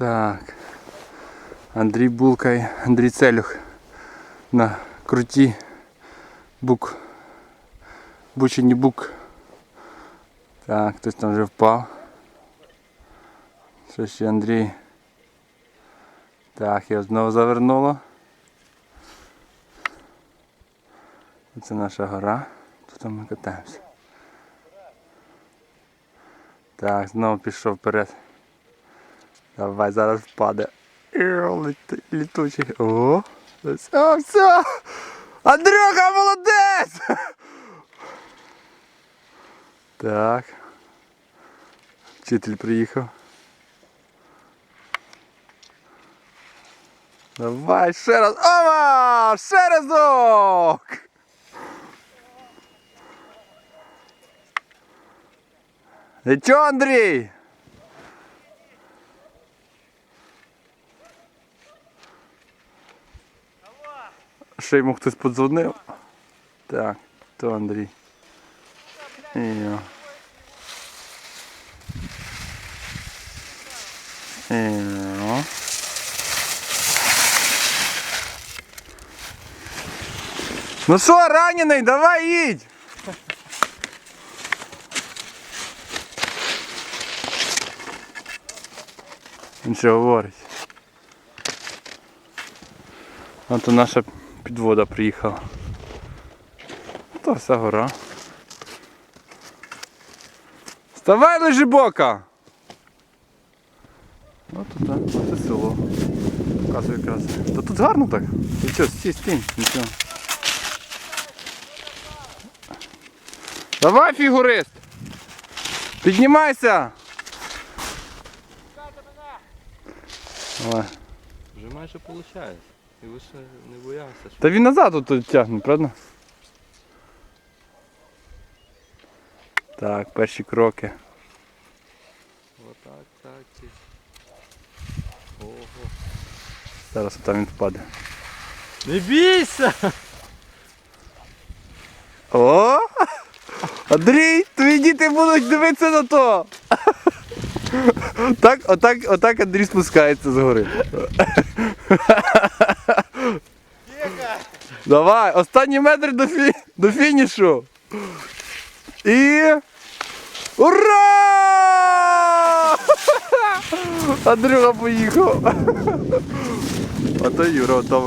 Так. Андрій Булка і Андрій Целюх на круті бук. Бучині бук. Так, хтось там вже впав. Що ще Андрій? Так, його знову завернуло. Це наша гора. Тут ми катаємося. Так, знову пішов вперед. Давай, зараз впаде. Літучий. О! О, все! Андрюха, молодець! Так. Вчитель приїхав. Давай ще раз. Ова! Ще разок! І чо, Андрій? Ще йому хтось подзвонив. Так, то Андрій. Йо. Йо. Ну що, ранений, давай їдь! Він що говорить? От і наша підвода приїхала. То вся гора. Вставай, лежибока! От тут, це село. Показує якраз. Та тут гарно так. Нічого, стій, стій, нічого. Давай, фігурист! Піднімайся! Давай. Вже майже виходить. І ви ще не боявся, що Та він назад тут тягне, правда? Так, перші кроки. отак, так і. Ого. Зараз там він впаде. Не бійся! О! Андрій, твої діти будуть дивитися на то. Так, отак, отак Андрій спускається з гори. Давай, останній метр до, фі... до фінішу. І. Ура! Андрюха поїхав. А то Юра, там